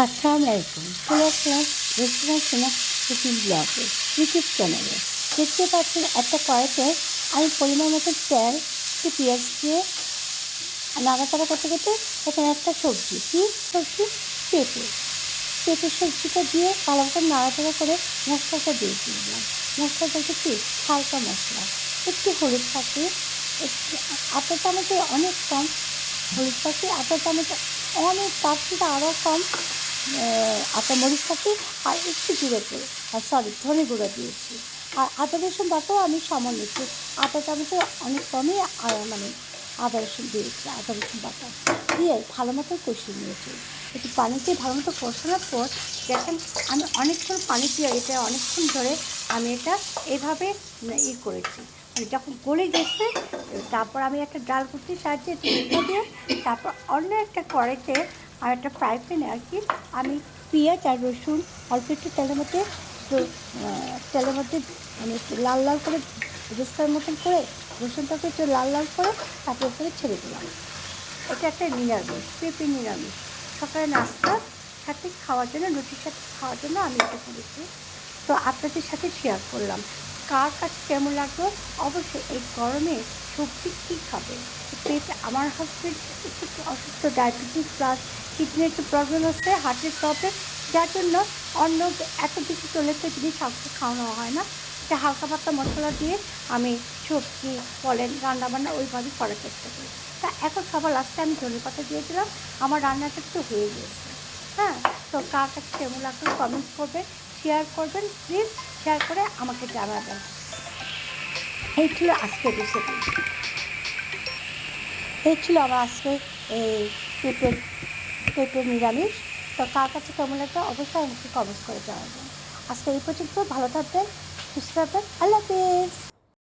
আসসালামু আলাইকুম চলে আসলাম রেস্টুরেন্ট সোনা কুকিং ব্লগে ইউটিউব চ্যানেলে দেখতে পাচ্ছেন একটা কড়াইতে আমি পরিমাণ মতো তেল, একটু পেঁয়াজ দিয়ে নাড়াচাড়া করতে করতে এখানে একটা সবজি, কী সবজি? পেঁপে। পেঁপে সবজিটা দিয়ে ভালো মতো নাড়াচাড়া করে মশলাটা দিয়ে দিলাম। মশলাটা হচ্ছে কি? হালকা মশলা। একটু হলুদ থাকে একটু আটা চামচে অনেক কম, হলুদ পাখি আটা চামচে অনেক, তার থেকে আরও কম আটা, মরিচ পাখি আর একটু গুঁড়ো আর সরি ধনে গুঁড়ো দিয়েছি। আর আদা, রসুন বাটাও আমি সামান্য একটু। আটা চামচে অনেক কমই মানে আদা, রসুন দিয়েছি, আদা, রসুন বাটা। দিয়ে ভালো মতো কষিয়ে নিয়েছি। একটু পানি দিয়ে ভালো মতো কষানোর পর দেখেন, আমি অনেকক্ষণ পানি দিয়ে এটা অনেকক্ষণ ধরে আমি এটা এইভাবে ই করেছি। মানে যখন গলে গেছে, তারপর আমি একটা ডাল কুটির সাহায্যে দিয়ে তারপর অন্য একটা কড়াইতে আর একটা ফ্রাই প্যানে আর কি, আমি পেঁয়াজ আর রসুন অল্প একটু তেলের মধ্যে তেলের মধ্যে মানে লাল লাল করে রোস্টার মতন করে রসুনটাকে একটু লাল লাল করে তারপর করে ছেড়ে দিলাম। এটা একটা নিরামিষ, পেঁপে নিরামিষ। সকালে নাস্তা, সাথে খাওয়ার জন্য, রুটির সাথে খাওয়ার জন্য আমি এটা করেছি। তো আপনাদের সাথে শেয়ার করলাম, কার কাছে কেমন লাগল? অবশ্যই এই গরমে সবজি কী খাবে? পেটে আমার হাজব্যান্ড একটু অসুস্থ ডায়াবেটিস প্লাস কিডনির একটু প্রবলেম হচ্ছে, হার্টের প্রবলেম যার জন্য অন্য এত বেশি চলে তো জিনিস সবকে খাওয়ানো হয় না। এটা হালকা পাতলা মশলা দিয়ে আমি সবজি বলেন রান্নাবান্না ওইভাবে করার চেষ্টা করি। তা এখন সবার লাস্টে আমি ধনে পাতা দিয়ে দিলাম আমার রান্নাটা একটু হয়ে গিয়েছে। হ্যাঁ তো কার কাছে কেমন লাগল কমেন্টস করবেন শেয়ার করবেন প্লিজ শেয়ার করে আমাকে জানাবেন। এই ছিল আজকের রেসিপি এই ছিল আমার আজকে এই পেঁপের পেঁপের নিরামিষ। তো কার কাছে কেমন লাগবে অবশ্যই আমাকে কমেন্ট করে জানাবেন। আজকে এই পর্যন্ত, ভালো থাকবেন, সুস্থ থাকবেন, আল্লাহ হাফিজ।